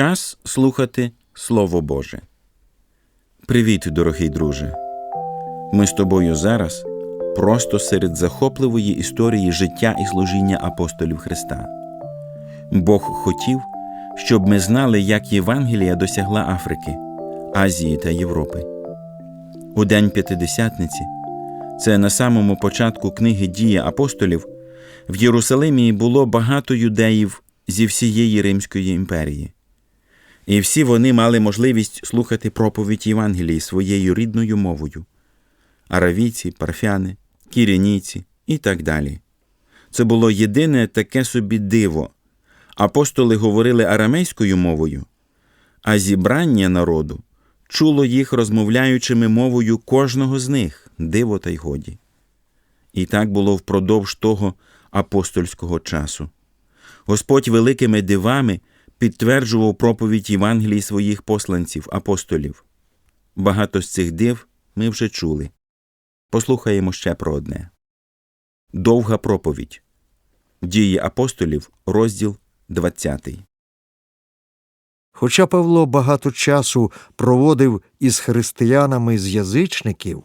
Час слухати Слово Боже. Привіт, дорогий друже. Ми з тобою зараз просто серед захопливої історії життя і служіння апостолів Христа. Бог хотів, щоб ми знали, як Євангелія досягла Африки, Азії та Європи. У День П'ятидесятниці, це на самому початку книги Дії апостолів, в Єрусалимі було багато юдеїв зі всієї Римської імперії. І всі вони мали можливість слухати проповідь Євангелії своєю рідною мовою аравійці, парфяни, кірянійці і так далі. Це було єдине таке собі диво. Апостоли говорили арамейською мовою, а зібрання народу чуло їх розмовляючими мовою кожного з них, диво та й годі. І так було впродовж того апостольського часу. Господь великими дивами підтверджував проповідь Євангелії своїх посланців, апостолів. Багато з цих див ми вже чули. Послухаємо ще про одне. Довга проповідь. Дії апостолів, розділ 20. Хоча Павло багато часу проводив із християнами з язичників,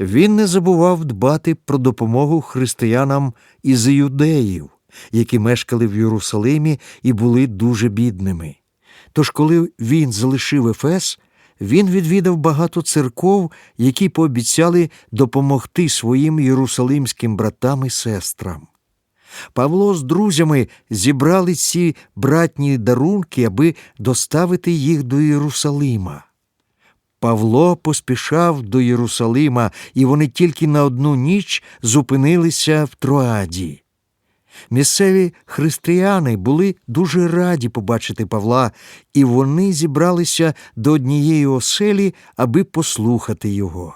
він не забував дбати про допомогу християнам із юдеїв, які мешкали в Єрусалимі і були дуже бідними. Тож, коли він залишив Ефес, він відвідав багато церков, які пообіцяли допомогти своїм єрусалимським братам і сестрам. Павло з друзями зібрали ці братні дарунки, аби доставити їх до Єрусалима. Павло поспішав до Єрусалима, і вони тільки на одну ніч зупинилися в Троаді. Місцеві християни були дуже раді побачити Павла, і вони зібралися до однієї оселі, аби послухати його.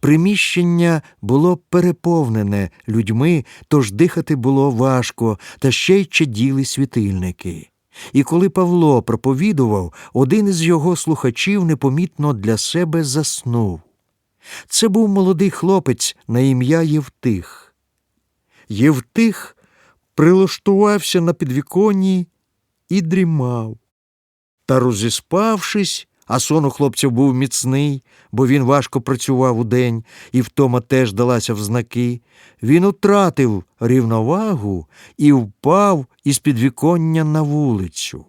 Приміщення було переповнене людьми, тож дихати було важко, та ще й чаділи світильники. І коли Павло проповідував, один із його слухачів непомітно для себе заснув. Це був молодий хлопець на ім'я Євтих. Євтих прилаштувався на підвіконні і дрімав. Та розіспавшись, а сон у хлопця був міцний, бо він важко працював удень, і втома теж далася в знаки, він утратив рівновагу і впав із підвіконня на вулицю.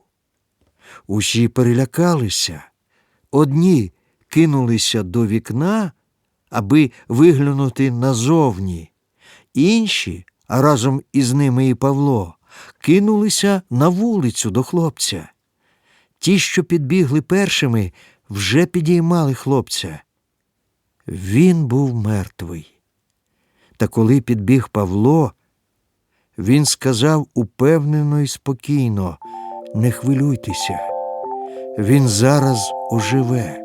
Усі перелякалися. Одні кинулися до вікна, аби виглянути назовні, інші, а разом із ними і Павло, кинулися на вулицю до хлопця. Ті, що підбігли першими, вже підіймали хлопця. Він був мертвий. Та коли підбіг Павло, він сказав упевнено і спокійно не хвилюйтеся, він зараз оживе.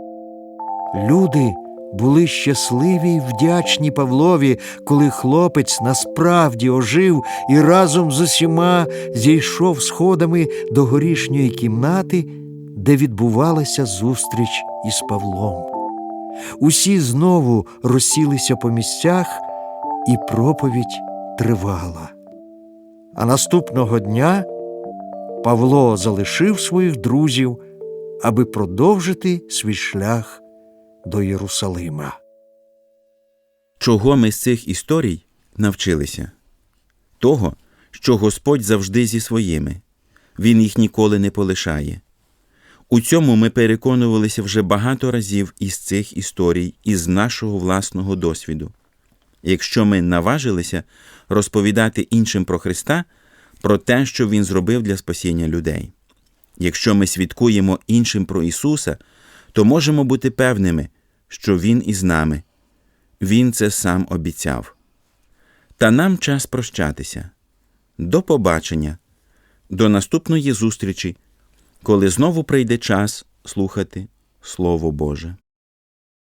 Люди були щасливі й вдячні Павлові, коли хлопець насправді ожив і разом з усіма зійшов сходами до горішньої кімнати, де відбувалася зустріч із Павлом. Усі знову розсілися по місцях, і проповідь тривала. А наступного дня Павло залишив своїх друзів, аби продовжити свій шлях до Єрусалима. Чого ми з цих історій навчилися? Того, що Господь завжди зі своїми, Він їх ніколи не полишає. У цьому ми переконувалися вже багато разів із цих історій, із нашого власного досвіду. Якщо ми наважилися розповідати іншим про Христа, про те, що Він зробив для спасіння людей. Якщо ми свідкуємо іншим про Ісуса, то можемо бути певними, що Він із нами. Він це сам обіцяв. Та нам час прощатися. До побачення, до наступної зустрічі, коли знову прийде час слухати Слово Боже.